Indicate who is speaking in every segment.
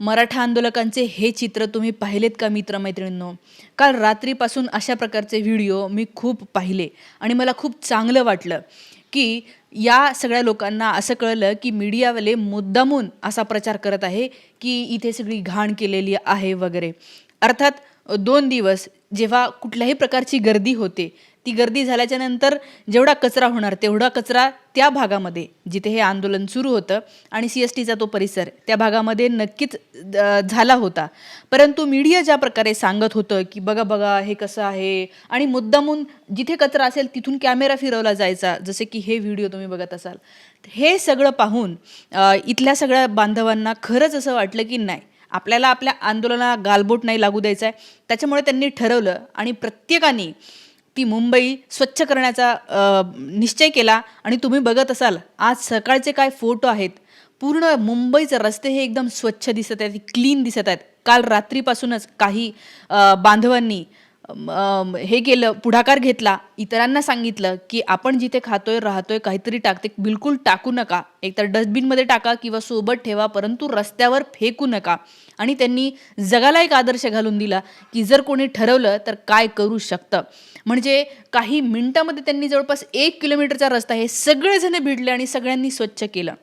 Speaker 1: मराठा आंदोलकांचे हे चित्र तुम्ही पाहिलेत का मित्रमैत्रिणींनो? काल रात्रीपासून अशा प्रकारचे व्हिडिओ मी खूप पाहिले आणि मला खूप चांगलं वाटलं की या सगळ्या लोकांना असं कळलं की मीडियावाले मुद्दामून असा प्रचार करत आहे की इथे सगळी घाण केलेली आहे वगैरे. अर्थात दोन दिवस जेव्हा कुठल्याही प्रकारची गर्दी होते ती गर्दी झाल्याच्यानंतर जेवढा कचरा होणार तेवढा कचरा त्या भागामध्ये जिथे हे आंदोलन सुरू होतं आणि सी एस टीचा तो परिसर त्या भागामध्ये नक्कीच झाला होता. परंतु मीडिया ज्या प्रकारे सांगत होतं की बघा बघा हे कसं आहे आणि मुद्दामून जिथे कचरा असेल तिथून कॅमेरा फिरवला जायचा जसे की हे व्हिडिओ तुम्ही बघत असाल. हे सगळं पाहून इथल्या सगळ्या बांधवांना खरंच असं वाटलं की नाही आपल्याला आपल्या आंदोलनाला गालबोट नाही लागू द्यायचा आहे त्याच्यामुळे त्यांनी ठरवलं आणि प्रत्येकाने ती मुंबई स्वच्छ करण्याचा निश्चय केला आणि तुम्ही बघत असाल आज सकाळचे काय फोटो आहेत. पूर्ण मुंबईचे रस्ते हे एकदम स्वच्छ दिसत आहेत क्लीन दिसत आहेत. काल रात्रीपासूनच काही बांधवांनी हे केलं पुढाकार घेतला इतरांना सांगितलं की आपण जिथे खातोय राहतोय काहीतरी टाकते बिलकुल टाकू नका. एकतर डस्टबिनमध्ये टाका किंवा सोबत ठेवा परंतु रस्त्यावर फेकू नका. आणि त्यांनी जगाला एक आदर्श घालून दिला की जर कोणी ठरवलं तर काय करू शकतं. म्हणजे काही मिनिटामध्ये त्यांनी जवळपास एक किलोमीटरचा रस्ता हे सगळेजण भिडले आणि सगळ्यांनी स्वच्छ केलं.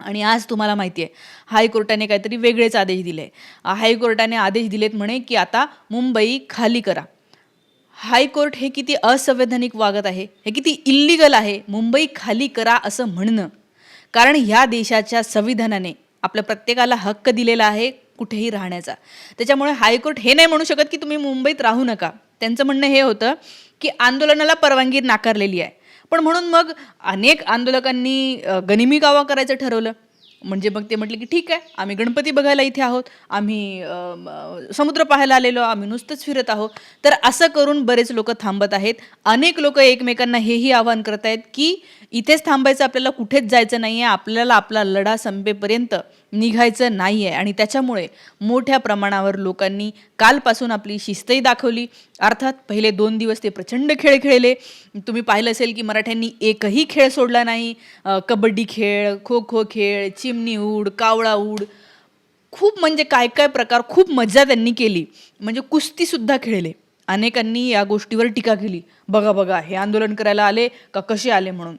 Speaker 1: आणि आज तुम्हाला माहिती आहे हायकोर्टाने काहीतरी वेगळेच आदेश दिले. हायकोर्टाने आदेश दिलेत म्हणे की आता मुंबई खाली करा. हायकोर्ट हे किती असंवैधानिक वागत आहे हे किती इल्लिगल आहे मुंबई खाली करा असं म्हणणं. कारण ह्या देशाच्या संविधानाने आपल्या प्रत्येकाला हक्क दिलेला आहे कुठेही राहण्याचा. त्याच्यामुळे हायकोर्ट हे नाही म्हणू शकत की तुम्ही मुंबईत राहू नका. त्यांचं म्हणणं हे होतं की आंदोलनाला परवानगी नाकारलेली आहे. पण म्हणून मग अनेक आंदोलकांनी गनिमी गावा करायचं ठरवलं. म्हणजे मग ते म्हटले की ठीक आहे आम्ही गणपती बघायला इथे आहोत. आम्ही समुद्र पाहायला आलेलो आम्ही नुसतंच फिरत आहोत. तर असं करून बरेच लोक थांबत आहेत. अनेक लोक एकमेकांना हेही आवाहन करत आहेत की इथेच थांबायचं आपल्याला कुठेच जायचं नाही आहे आपल्याला आपला लढा संपेपर्यंत निघायचं नाही आहे आणि त्याच्यामुळे मोठ्या प्रमाणावर लोकांनी कालपासून आपली शिस्तही दाखवली. अर्थात पहिले दोन दिवस ते प्रचंड खेळ खेळले. तुम्ही पाहिलं असेल की मराठ्यांनी एकही खेळ सोडला नाही. कबड्डी खेळ खो खो खेळ चिमणी उड कावळा उड. खूप म्हणजे काय काय प्रकार खूप मजा त्यांनी केली. म्हणजे कुस्तीसुद्धा खेळले. अनेकांनी या गोष्टीवर टीका केली. बघा बघा हे आंदोलन करायला आले का कसे आले म्हणून.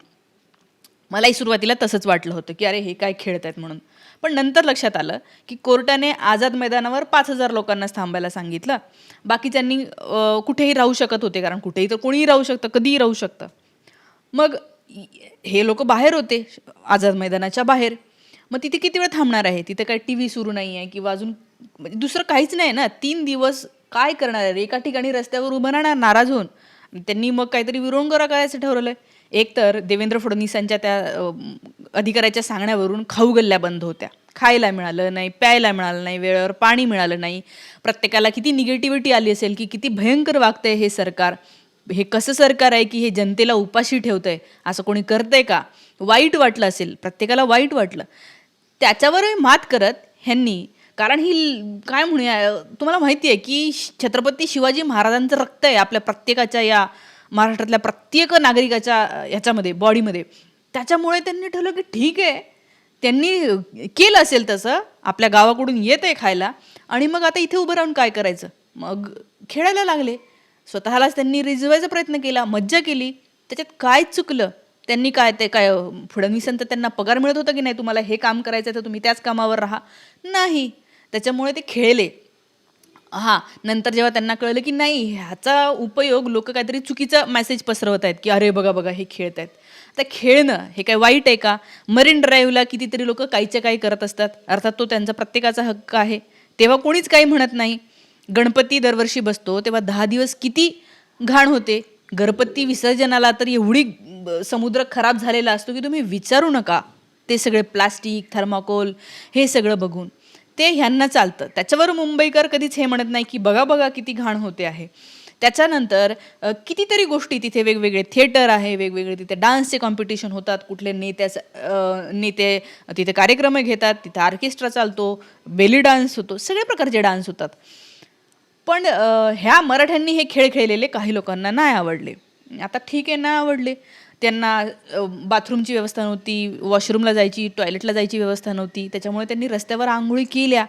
Speaker 1: मलाही सुरुवातीला तसंच वाटलं होतं की अरे हे काय खेळत आहेत म्हणून. पण नंतर लक्षात आलं की कोर्टाने आझाद मैदानावर पाच हजार लोकांनाच थांबायला सांगितलं. बाकीच्यांनी कुठेही राहू शकत होते कारण कुठेही तर कोणीही राहू शकतं कधीही राहू शकतं. मग हे लोक बाहेर होते आझाद मैदानाच्या बाहेर. मग तिथे किती वेळ थांबणार आहे? तिथे काही टी व्ही सुरू नाही आहे किंवा अजून म्हणजे दुसरं काहीच नाही ना? तीन दिवस काय करणार आहे एका ठिकाणी रस्त्यावर उभं राहणार नाराज होऊन. त्यांनी मग काहीतरी विरंगुळा करायचं ठरवलं आहे एकतर देवेंद्र फडणवीसांच्या त्या अधिकाऱ्याच्या सांगण्यावरून खाऊ गल्ल्या बंद होत्या. खायला मिळालं नाही प्यायला मिळालं नाही वेळेवर पाणी मिळालं नाही. प्रत्येकाला किती निगेटिव्हिटी आली असेल की किती भयंकर वागतंय हे सरकार. हे कसं सरकार आहे की हे जनतेला उपाशी ठेवतंय? असं कोणी करतंय का? वाईट वाटलं असेल प्रत्येकाला वाईट वाटलं. त्याच्यावरही मात करत ह्यांनी कारण ही काय म्हणूया तुम्हाला माहिती आहे की श- छत्रपती शिवाजी महाराजांचं रक्त आहे आपल्या प्रत्येकाच्या या महाराष्ट्रातल्या प्रत्येक नागरिकाच्या ह्याच्यामध्ये बॉडीमध्ये त्याच्यामुळे त्यांनी ठरलं की ठीक आहे. त्यांनी केलं असेल तसं आपल्या गावाकडून येत आहे खायला. आणि मग आता इथे उभं राहून काय करायचं? मग खेळायला लागले. स्वतःलाच त्यांनी रिजवायचा प्रयत्न केला मज्जा केली. त्याच्यात काय चुकलं? त्यांनी काय ते काय अं, फडणवीसांचा त्यांना पगार मिळत होता की नाही? तुम्हाला हे काम करायचं आहे तर तुम्ही त्याच कामावर राहा. नाही. त्याच्यामुळे ते खेळले. हां नंतर जेव्हा त्यांना कळलं की नाही ह्याचा उपयोग लोक काहीतरी चुकीचा मेसेज पसरवत आहेत की अरे बघा बघा हे खेळत आहेत. आता खेळणं हे काय वाईट आहे का? मरीन ड्राईव्हला कितीतरी लोक काहीच्या काही करत असतात. अर्थात तो त्यांचा प्रत्येकाचा हक्क आहे. तेव्हा कोणीच काही म्हणत नाही. गणपती दरवर्षी बसतो तेव्हा दहा दिवस किती घाण होते. गणपती विसर्जनाला तर एवढी समुद्र खराब झालेला असतो की तुम्ही विचारू नका. ते सगळे प्लास्टिक थर्माकोल हे सगळं बघून. ते ह्यांना चालतं. त्याच्यावर मुंबईकर कधीच हे म्हणत नाही की बघा बघा किती घाण होते आहे. त्याच्यानंतर कितीतरी गोष्टी तिथे वेगवेगळे थिएटर आहे वेगवेगळे तिथे डान्सचे कॉम्पिटिशन होतात कुठले नेत्याच नेते तिथे कार्यक्रम घेतात तिथे ऑर्केस्ट्रा चालतो बेली डान्स होतो सगळ्या प्रकारचे डान्स होतात. पण ह्या मराठ्यांनी हे खेळ खेळलेले काही लोकांना नाही आवडले. आता ठीक आहे नाही आवडले. त्यांना बाथरूमची व्यवस्था नव्हती वॉशरूमला जायची टॉयलेटला जायची व्यवस्था नव्हती. त्याच्यामुळे त्यांनी रस्त्यावर आंघोळी केल्या.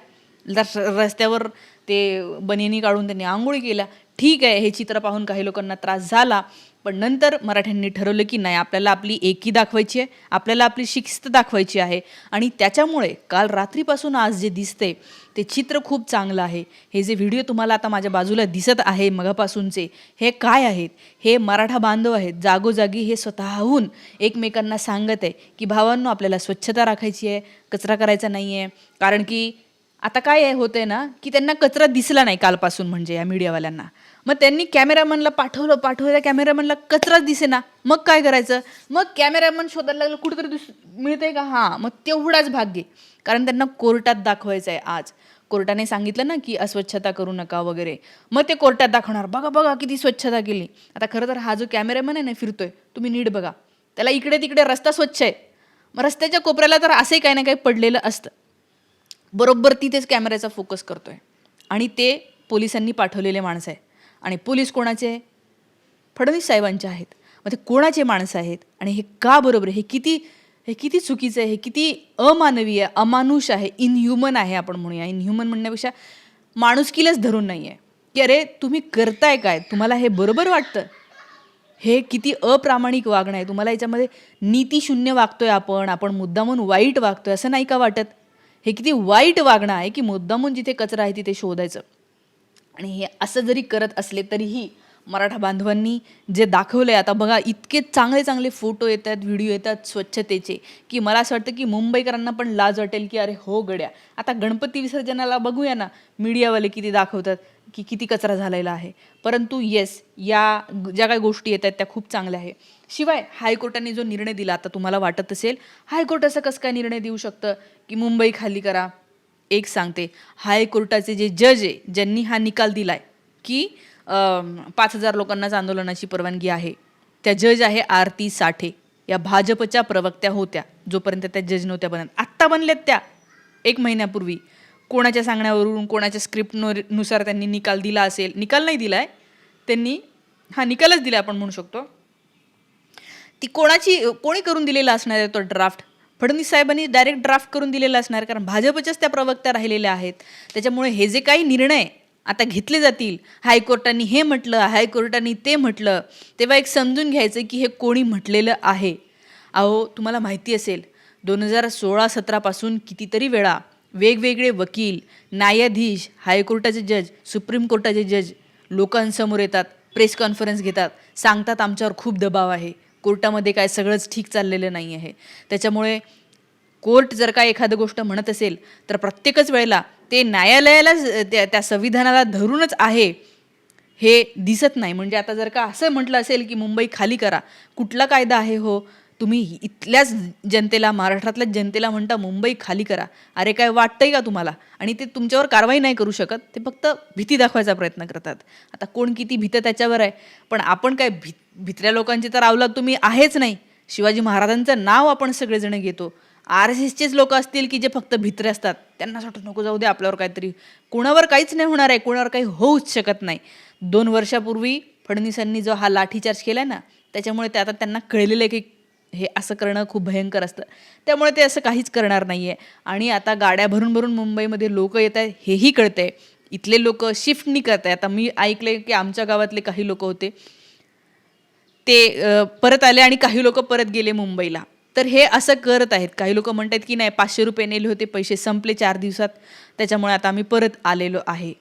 Speaker 1: रस्त्यावर ते बनिनी काढून त्यांनी आंघोळी केल्या. ठीक आहे हे चित्र पाहून काही लोकांना त्रास झाला. पण नंतर मराठ्यांनी ठरवलं की नाही आपल्याला आपली एकी दाखवायची आहे आपल्याला आपली शिस्त दाखवायची आहे. आणि त्याच्यामुळे काल रात्रीपासून आज जे दिसते ते चित्र खूप चांगलं आहे. हे जे व्हिडिओ तुम्हाला आता माझ्या बाजूला दिसत आहे मगापासूनचे हे काय आहेत? हे मराठा बांधव आहेत जागोजागी हे स्वतःहून एकमेकांना सांगत आहे की भावांनो आपल्याला स्वच्छता राखायची आहे कचरा करायचा नाही आहे. कारण की आता काय आहे ना की त्यांना कचरा दिसला नाही कालपासून म्हणजे या मीडियावाल्यांना. मग त्यांनी कॅमेरामनला पाठवलं पाठवलं कॅमेरामनला कचराच दिसेना. मग काय करायचं? मग कॅमेरामन शोधायला लागलं कुठेतरी दिस मिळतंय का? हां मग तेवढाच भाग घे. कारण त्यांना कोर्टात दाखवायचं आहे आज. कोर्टाने सांगितलं ना की अस्वच्छता करू नका वगैरे. मग ते कोर्टात दाखवणार. बघा बघा किती स्वच्छता केली. आता खरं तर हा जो कॅमेरामन आहे ना फिरतोय. तुम्ही नीट बघा. त्याला इकडे तिकडे रस्ता स्वच्छ आहे. मग रस्त्याच्या कोपऱ्याला तर असे काही ना काही पडलेलं असतं. बरोबर तिथेच कॅमेऱ्याचा फोकस करतोय. आणि ते पोलिसांनी पाठवलेले माणसं आहे. आणि पोलीस कोणाचे? फडणवीस साहेबांचे आहेत. मग ते कोणाचे माणसं आहेत? आणि हे का बरोबर? आहे हे किती हे किती चुकीचं आहे? हे किती अमानवीय आहे अमानुष आहे इनह्युमन आहे आपण म्हणूया. इनह्युमन म्हणण्यापेक्षा माणुसकीलाच धरून नाही आहे की अरे तुम्ही करताय काय? तुम्हाला हे बरोबर वाटतं? हे किती अप्रामाणिक वागणं आहे? तुम्हाला याच्यामध्ये नीतीशून्य वागतोय आपण आपण मुद्दामून वाईट वागतोय असं नाही का वाटत? हे किती वाईट वागणं आहे की मुद्दामून जिथे कचरा आहे तिथे शोधायचं. आणि हे असं जरी करत असले तरीही मराठा बांधवांनी जे दाखवलं आहे आता बघा इतके चांगले चांगले फोटो येतात व्हिडिओ येतात स्वच्छतेचे की मला असं वाटतं की मुंबईकरांना पण लाज वाटेल की अरे हो गड्या. आता गणपती विसर्जनाला बघूया ना मीडियावाले किती दाखवतात की किती कचरा झालेला आहे. परंतु येस या ज्या काही गोष्टी येत आहेत त्या खूप चांगल्या आहे. शिवाय हायकोर्टाने जो निर्णय दिला आता तुम्हाला वाटत असेल हायकोर्ट असं कसं काय निर्णय देऊ शकतं की मुंबई खाली करा? एक सांगते. हायकोर्टाचे जे जज आहे ज्यांनी हा निकाल दिलाय की पाच हजार लोकांनाच आंदोलनाची परवानगी आहे. त्या जज आहे आरती साठे. या भाजपच्या प्रवक्त्या होत्या जोपर्यंत त्या जज नव्हत्या बनत. आत्ता बनल्यात त्या एक महिन्यापूर्वी. कोणाच्या सांगण्यावरून कोणाच्या स्क्रिप्टनुसार त्यांनी निकाल दिला असेल. निकाल नाही दिलाय त्यांनी हा निकालच दिला आपण म्हणू शकतो. ती कोणाची कोणी करून दिलेला असणार आहे तो ड्राफ्ट? फडणवीस साहेबांनी डायरेक्ट ड्राफ्ट करून दिलेला असणार कारण भाजपच्याच त्या प्रवक्त्या राहिलेल्या आहेत. त्याच्यामुळे हे जे काही निर्णय आता घेतले जातील हायकोर्टाने हे म्हटलं हायकोर्टाने ते म्हटलं तेव्हा एक समजून घ्यायचं की हे कोणी म्हटलेलं आहे. अहो तुम्हाला माहिती असेल दोन हजार सोळा सतरापासून कितीतरी वेळा वेगवेगळे वकील न्यायाधीश हायकोर्टाचे जज सुप्रीम कोर्टाचे जज लोकांसमोर येतात प्रेस कॉन्फरन्स घेतात सांगतात आमच्यावर खूप दबाव आहे. कोर्टामध्ये काय सगळंच ठीक चाललेलं नाही आहे. त्याच्यामुळे कोर्ट जर का एखादं गोष्ट म्हणत असेल तर प्रत्येकच वेळेला ते न्यायालयाला त्या त्या संविधानाला धरूनच आहे हे दिसत नाही. म्हणजे आता जर का असं म्हटलं असेल की मुंबई खाली करा कुठला कायदा आहे हो? तुम्ही इथल्याच जनतेला महाराष्ट्रातल्याच जनतेला म्हणता मुंबई खाली करा. अरे काय वाटतंय का तुम्हाला? आणि ते तुमच्यावर कारवाई नाही करू शकत ते फक्त भीती दाखवायचा प्रयत्न करतात. आता कोण किती भीतं त्याच्यावर आहे? पण आपण काय भी भित्र्या लोकांची तर अवलाद तुम्ही आहेच नाही. शिवाजी महाराजांचं नाव आपण सगळेजण घेतो. आर एस एसचेच लोक असतील की जे फक्त भित्रे असतात. त्यांना असं नको जाऊ दे आपल्यावर काहीतरी. कोणावर काहीच नाही होणार आहे कोणावर काही होऊच शकत नाही. दोन वर्षापूर्वी फडणवीसांनी जो हा लाठीचार्ज केला ना त्याच्यामुळे ते आता त्यांना कळलेलं आहे की हे असं करणं खूप भयंकर असतं. त्यामुळे ते असं काहीच करणार नाही आहे आणि आता गाड्या भरून भरून मुंबईमध्ये लोक येत आहेत हेही कळतं आहे इथले लोक शिफ्ट नाही करत आहे आता मी ऐकले की आमच्या गावातले काही लोक होते. ते परत आले आणि काही लोक परत गेले मुंबईला. तर हे असं करत आहेत. काही लोक म्हणतात की नाही पाचशे रुपये नेले होते पैसे संपले चार दिवसात. त्याच्यामुळे आता आम्ही परत आलेलो आहे.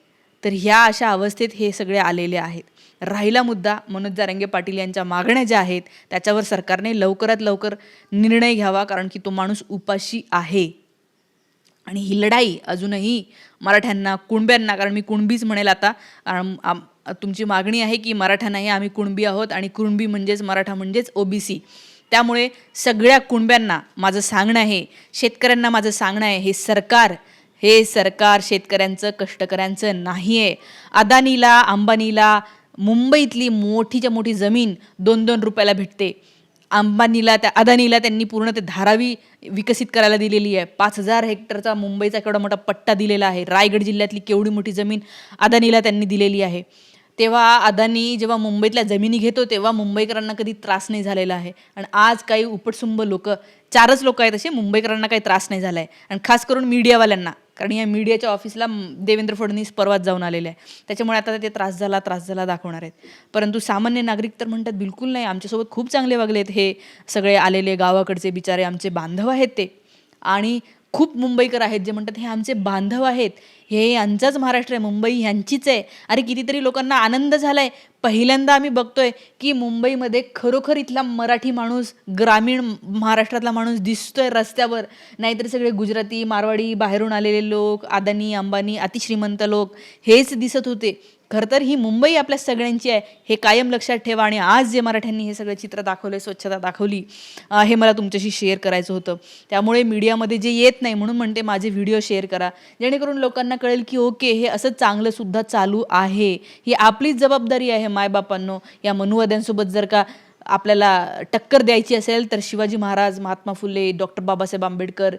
Speaker 1: तर ह्या अशा अवस्थेत हे सगळे आलेले आहेत. राहिला मुद्दा मनोज जारंगे पाटील यांच्या मागण्या ज्या आहेत त्याच्यावर सरकारने लवकरात लवकर निर्णय घ्यावा कारण की तो माणूस उपाशी आहे. आणि ही लढाई अजूनही मराठ्यांना कुणब्यांना कारण मी कुणबीच म्हणेल आता तुमची मागणी आहे की मराठा नाही आम्ही कुणबी आहोत आणि कुणबी म्हणजेच मराठा म्हणजेच ओबीसी. त्यामुळे सगळ्या कुणब्यांना माझं सांगणं आहे शेतकऱ्यांना माझं सांगणं आहे हे सरकार हे सरकार शेतकऱ्यांचं कष्टकऱ्यांचं नाही आहे अदानीला अंबानीला मुंबईतली मोठीच्या मोठी जमीन दोन दोन रुपयाला भेटते. अंबानीला त्या अदानीला त्यांनी पूर्ण ते धारावी विकसित करायला दिलेली आहे. पाच हजार हेक्टरचा मुंबईचा केवढा मोठा पट्टा दिलेला आहे. रायगड जिल्ह्यातली केवढी मोठी जमीन अदानीला त्यांनी दिलेली आहे. तेव्हा अदानी जेव्हा मुंबईतल्या जमिनी घेतो तेव्हा मुंबईकरांना कधी त्रास नाही झालेला आहे. आणि आज काही उपटसुंब लोक चारच लोक आहेत असे मुंबईकरांना काही त्रास नाही झाला आहे आणि खास करून मीडियावाल्यांना कारण या मीडियाच्या ऑफिसला देवेंद्र फडणवीस परवाच जाऊन आलेले आहे त्याच्यामुळे आता ते त्रास झाला त्रास झाला दाखवणार आहेत. परंतु सामान्य नागरिक तर म्हणतात बिलकुल नाही आमच्यासोबत खूप चांगले वागले आहेत. हे सगळे आलेले गावाकडचे बिचारे आमचे बांधव आहेत ते. आणि खूप मुंबईकर आहेत जे म्हणतात हे आमचे बांधव आहेत हे यांचाच महाराष्ट्र आहे मुंबई ह्यांचीच आहे. अरे कितीतरी लोकांना आनंद झाला आहे पहिल्यांदा आम्ही बघतोय की मुंबईमध्ये खरोखर इथला मराठी माणूस ग्रामीण महाराष्ट्रातला माणूस दिसतोय रस्त्यावर. नाहीतर सगळे गुजराती मारवाडी बाहेरून आलेले लोक आदानी अंबानी अतिश्रीमंत लोक हेच दिसत होते. खरं तर ही मुंबई आपल्या सगळ्यांची आहे. हे कायम लक्षात ठेवा आणि आज जे मराठ्यांनी हे सगळं चित्र दाखवलं स्वच्छता दाखवली हे मला तुमच्याशी शेअर करायचं होतं. त्यामुळे मीडियामध्ये जे येत नाही म्हणून म्हणते माझे व्हिडिओ शेअर करा. जेणेकरून लोकांना कळेल की ओके हे असं चांगलंसुद्धा चालू आहे. ही आपलीच जबाबदारी आहे मायबापांनो. या मनुवाद्यांसोबत जर का आपल्याला टक्कर द्यायची असेल तर शिवाजी महाराज महात्मा फुले डॉक्टर बाबासाहेब आंबेडकर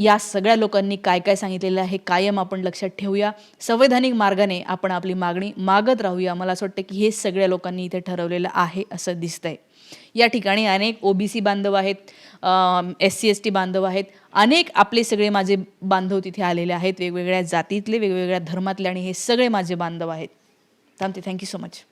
Speaker 1: या सगळ्या लोकांनी काय काय सांगितलेलं आहे हे कायम आपण लक्षात ठेवूया. संवैधानिक मार्गाने आपण आपली मागणी मागत राहूया. मला असं वाटतं की हे सगळ्या लोकांनी इथे ठरवलेलं आहे असं दिसतंय. या ठिकाणी अनेक ओबीसी बांधव आहेत एस सी एस टी बांधव आहेत. अनेक आपले सगळे माझे बांधव तिथे आलेले आहेत. वेगवेगळ्या जातीतले वेगवेगळ्या धर्मातले आणि हे सगळे माझे बांधव आहेत. थांबते. Thank you so much